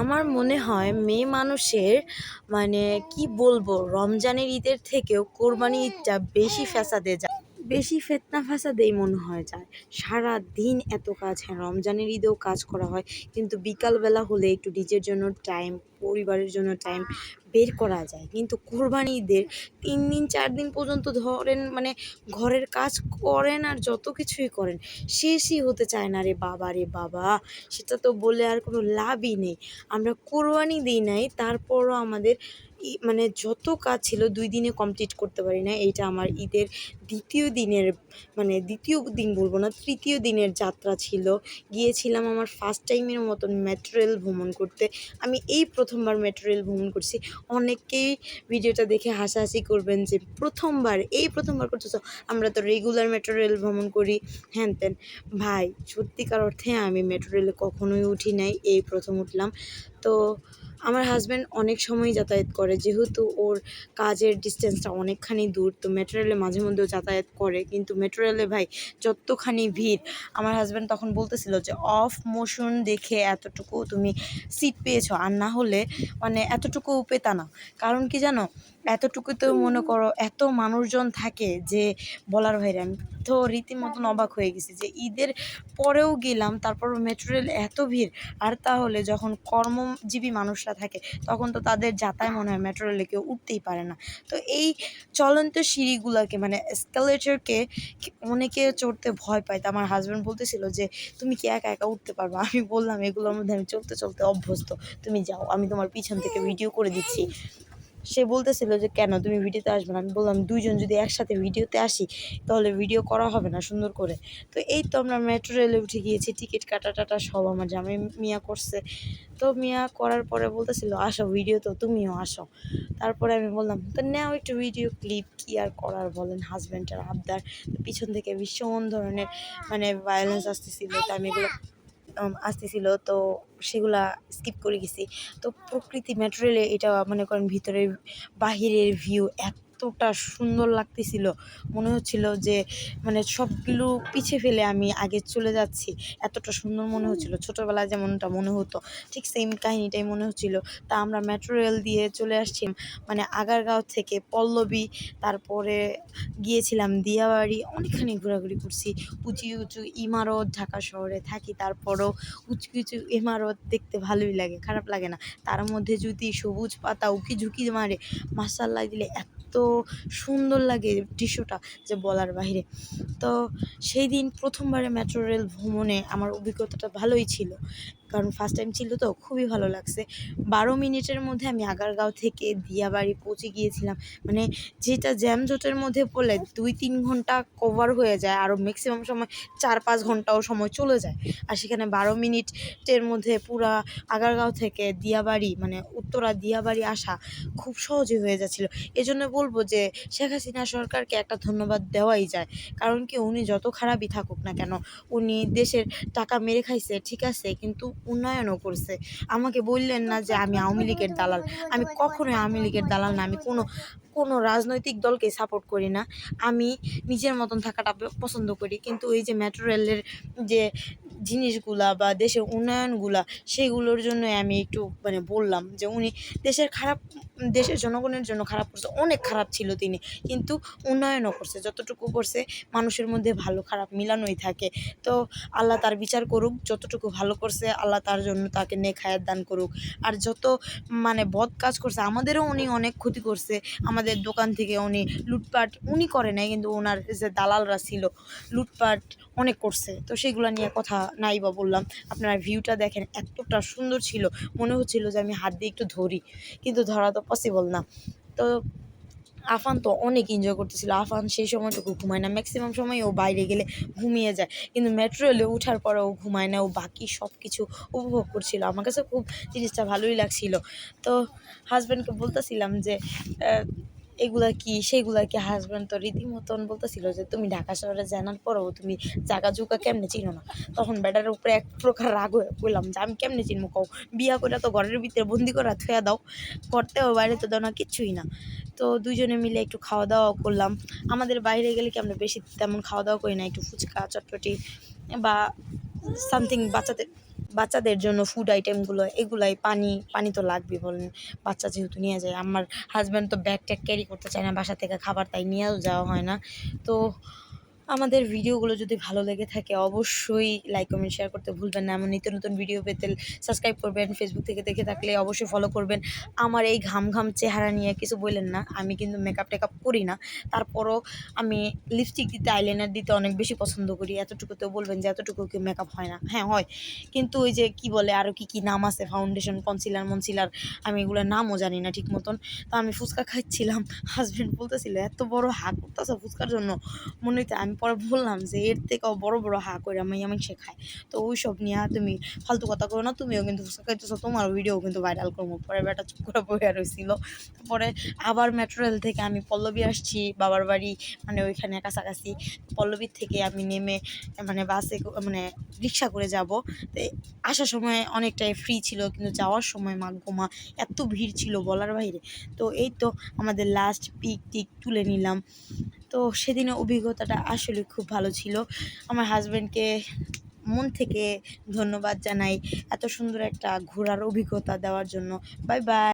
আমার মনে হয় মেয়ে মানুষের মানে কি বলব, রমজানের ঈদের থেকেও কোরবানি ঈদটা বেশি ফ্যাসাদে যায়। বেশি ফেতনা ফাসাদেই মনে হয় যায়। সারা দিন এত কাজ হ্যাঁ রমজানের ঈদেও কাজ করা হয়, কিন্তু বিকালবেলা হলে একটু নিজের জন্য টাইম পরিবারের জন্য টাইম বের করা যায়। কিন্তু কোরবানি ঈদের তিন দিন, চার দিন পর্যন্ত ধরেন মানে ঘরের কাজ করেন আর যত কিছুই করেন, শেষই হতে চায় না রে বাবা রে বাবা। সেটা তো বলে আর কোনো লাভই নেই। আমরা কোরবানি দিই নাই, তারপরও আমাদের মানে যত কাজ ছিল দুই দিনে কমপ্লিট করতে পারি না এইটা আমার ঈদের দ্বিতীয় দিনের মানে দ্বিতীয় দিন বলব না, তৃতীয় দিনের যাত্রা ছিল। গিয়েছিলাম আমার ফার্স্ট টাইমের মতন মেট্রো রেল ভ্রমণ করতে। আমি এই প্রথমবার মেট্রো রেল ভ্রমণ করছি। অনেকেই ভিডিওটা দেখে হাসাহাসি করবেন যে, প্রথমবার? এই প্রথমবার করতেছো? আমরা তো রেগুলার মেট্রো রেল ভ্রমণ করি। হ্যান ত্যান, ভাই, সত্যিকার অর্থে আমি মেট্রো রেলে কখনোই উঠি নাই, এই প্রথম উঠলাম। তো আমার হাজব্যান্ড অনেক সময় যাতায়াত করে, যেহেতু ওর কাজের ডিস্টেন্সটা অনেকখানি দূর, তো মেট্রো রেলে মাঝে মধ্যেও যাতায়াত করে। কিন্তু মেট্রো রেলে ভাই যতখানি ভিড়, আমার হাজব্যান্ড তখন বলতেছিল যে অফ মোশন দেখে এতটুকু তুমি সিট পেয়েছ। আর না হলে মানে এতটুকু পেতা না। কারণ কি জানো এতটুকুতেও মনে করো, এত মানুষজন থাকে যে বলার বাইরে। আমি তো রীতিমতন অবাক হয়ে গেছি যে ঈদের পরেও গেলাম, তারপর মেট্রো রেল এত ভিড়। আর তাহলে যখন কর্মজীবী মানুষরা থাকে, তখন তো তাদের যাতায় মনে হয় মেট্রো রেলে কেউ উঠতেই পারে না। তো এই চলন্ত সিঁড়িগুলোকে মানে এসকালেটরকে অনেকে চড়তে ভয় পায়। তো আমার হাজব্যান্ড বলতেছিল যে, তুমি কি একা একা উঠতে পারবে? আমি বললাম, এগুলোর মধ্যে আমি চলতে চলতে অভ্যস্ত। তুমি যাও, আমি তোমার পিছন থেকে ভিডিও করে দিচ্ছি। সে বলতেছিল যে, কেন? তুমি ভিডিওতে আসবে না? আমি বললাম, দুইজন যদি একসাথে ভিডিওতে আসি, তাহলে ভিডিও করা হবে না সুন্দর করে। তো এই তো আমরা মেট্রো রেলে উঠে গিয়েছি, টিকিট কাটা টাটা সব আমার জামাই মিয়া করছে। তো মিয়া করার পরে বলতেছিল, আসো ভিডিও তো, তুমিও আসো। তারপরে আমি বললাম, তো নাও একটু ভিডিও ক্লিপ, কি আর করার বলেন হাজব্যান্ডের আবদার। পিছন থেকে ভীষণ ধরনের মানে ভায়োলেন্স আসতেছিল, তো আমি এগুলো আসতেছিল, তো সেগুলা স্কিপ করে গেছি। তো প্রকৃতি ম্যাটেরিয়ালে এটা মনে করেন ভিতরের বাহিরের ভিউ এতটা সুন্দর লাগতেছিল। মনে হচ্ছিল যে মানে সবগুলো পিছে ফেলে আমি আগে চলে যাচ্ছি। এতটা সুন্দর মনে হচ্ছিল। ছোটোবেলায় যেমনটা মনে হতো ঠিক সেম কাহিনিটাই মনে হচ্ছিল। তা আমরা মেট্রো রেল দিয়ে চলে আসছি মানে আগারগাঁও থেকে পল্লবী তারপরে গিয়েছিলাম দিয়াবাড়ি। অনেকখানি ঘোরাঘুরি করছি। উঁচু উঁচু ইমারত ঢাকা শহরে থাকি। তারপরও উঁচু উঁচু ইমারত দেখতে ভালোই লাগে খারাপ লাগে না। তার মধ্যে যদি সবুজ পাতা উকি ঝুঁকি মারে মাসাল্লাহ দিলে এত সুন্দর লাগে দৃশ্যটা যে বলার বাইরে তো সেই দিন প্রথমবারে মেট্রো রেল ভ্রমণে আমার অভিজ্ঞতাটা ভালোই ছিল। কারণ ফার্স্ট টাইম ছিল তো, খুবই ভালো লাগছে। বারো মিনিটের মধ্যে আমি আগারগাঁও থেকে দিয়াবাড়ি পৌঁছে গিয়েছিলাম। মানে যেটা জ্যামজটের মধ্যে পড়লে দুই তিন ঘণ্টা কভার হয়ে যায় আরও ম্যাক্সিমাম সময় চার পাঁচ ঘন্টাও সময় চলে যায়। আর সেখানে বারো মিনিটের মধ্যে পুরা আগারগাঁও থেকে দিয়াবাড়ি মানে উত্তরা দিয়াবাড়ি আসা খুব সহজে হয়ে যাচ্ছিল। এজন্য বলব যে শেখ হাসিনা সরকারকে একটা ধন্যবাদ দেওয়াই যায়। কারণ কি উনি যত খারাপই থাকুক না কেন, উনি দেশের টাকা মেরে খাইছে, ঠিক আছে, কিন্তু উন্নয়নও করছে। আমাকে বললেন না যে আমি আওয়ামী লীগের দালাল। আমি কখনোই আওয়ামী লীগের দালাল না। আমি কোনো কোনো রাজনৈতিক দলকে সাপোর্ট করি না। আমি নিজের মতন থাকাটা পছন্দ করি। কিন্তু এই যে মেট্রো রেলের যে জিনিসগুলা বা দেশের উন্নয়নগুলা, সেগুলোর জন্য আমি একটু মানে বললাম যে উনি দেশের খারাপ, দেশের জনগণের জন্য খারাপ করছে, অনেক খারাপ ছিল তিনি। কিন্তু উন্নয়নও করছে, যতটুকু করছে মানুষের মধ্যে ভালো খারাপ মিলানোই থাকে। তো আল্লাহ তার বিচার করুক, যতটুকু ভালো করছে আল্লাহ তার জন্য তাকে নেক হায়াত দান করুক। আর যত মানে বদ কাজ করছে, আমাদেরও উনি অনেক ক্ষতি করছে। আমাদের দোকান থেকে উনি লুটপাট, উনি করে নাই, কিন্তু ওনার যে দালালরা ছিল, লুটপাট অনেক করছে। তো সেগুলো নিয়ে কথা নাই বা বললাম, আপনারা ভিউটা দেখেন এতটা সুন্দর ছিল। মনে হচ্ছিল যে আমি হাত দিয়ে একটু ধরি, কিন্তু ধরা তো পসিবল না। তো আফান তো অনেক এনজয় করতেছিল। আফান সেই সময়টুকু ঘুমায় না। ম্যাক্সিমাম সময় ও বাইরে গেলে ঘুমিয়ে যায়। কিন্তু মেট্রো রেলে ওঠার পরে ও ঘুমায় না। ও বাকি সব কিছু উপভোগ করছিল। আমার কাছে খুব জিনিসটা ভালোই লাগছিল। তো হাজব্যান্ডকে বলতেছিলাম যে এগুলা কি, সেগুলা কি হাজব্যান্ড তো রীতিমতন বলতেছিল যে, তুমি ঢাকা শহরে জানার পরেও তুমি জাগা জুকা কেমনে চিনো না? তখন ব্যাটার উপরে এক প্রকার রাগ হয়ে বললাম যে, আমি কেমনে চিনবো? কও, বিয়া করে তো ঘরের ভিতরে বন্দি করা থুয়া দাও করতেও বাইরে তো দাও না, কিচ্ছুই না। তো দুজনে মিলে একটু খাওয়া দাওয়া করলাম। আমাদের বাইরে গেলে কি আমরা বেশি তেমন খাওয়া দাওয়া করি না, একটু ফুচকা, চটপটি বা সামথিং বাচ্চাদের বাচ্চাদের জন্য ফুড আইটেমগুলো এগুলাই পানি পানি তো লাগবে বলেন। বাচ্চা যেহেতু নিয়ে যায়, আমার হাজব্যান্ড তো ব্যাগ ট্যাগ ক্যারি করতে চায় না, বাসা থেকে খাবার তাই নিয়েও যাওয়া হয় না। তো আমাদের ভিডিওগুলো যদি ভালো লেগে থাকে, অবশ্যই লাইক কমেন্ট শেয়ার করতে ভুলবেন না। এমন নিত্য নতুন ভিডিও পেতে সাবস্ক্রাইব করবেন ফেসবুক থেকে দেখে থাকলে অবশ্যই ফলো করবেন। আমার এই ঘাম ঘাম চেহারা নিয়ে কিছু বললেন না, আমি কিন্তু মেকআপ টেকআপ করি না। তারপরও আমি লিপস্টিক দিতে আইলাইনার দিতে অনেক বেশি পছন্দ করি। এতটুকুতেও বলবেন যে এতটুকু কি মেকআপ হয় না। হ্যাঁ হয়। কিন্তু ওই যে কি বলে আরও কি কি নাম আছে? ফাউন্ডেশন কনসিলার মনসিলার, আমি এগুলোর নামও জানি না ঠিক মতন। তো আমি ফুচকা খাচ্ছিলাম হাজব্যান্ড বলতেছিল, এত বড় হা করতেছে ফুচকার জন্য? মনে হইতে আমি পরে বললাম যে, এর থেকেও বড় বড় হা করে আমি আমি শেখায় তো ওই সব নিয়ে তুমি ফালতু কথা করো না, তুমিও কিন্তু খাইতেছো, তোমার ভিডিও কিন্তু ভাইরাল করব। পরে বেটা চুপ করে বইয়া রয়েছিল পরে আবার মেট্রো রেল থেকে আমি পল্লবী আসছি, বাবার বাড়ি মানে ওইখানে কাছাকাছি। পল্লবীর থেকে আমি নেমে মানে বাসে মানে রিক্সা করে যাব। তো আসার সময় অনেকটাই ফ্রি ছিল, কিন্তু যাওয়ার সময় মা গোমা এত ভিড় ছিল বলার বাইরে। তো এই তো আমাদের লাস্ট পিক টিক তুলে নিলাম। তো সেদিনের অভিজ্ঞতাটা আসলে খুব ভালো ছিল। আমার হাজব্যান্ডকে মন থেকে ধন্যবাদ জানাই এত সুন্দর একটা ঘোরার অভিজ্ঞতা দেওয়ার জন্য। Bye bye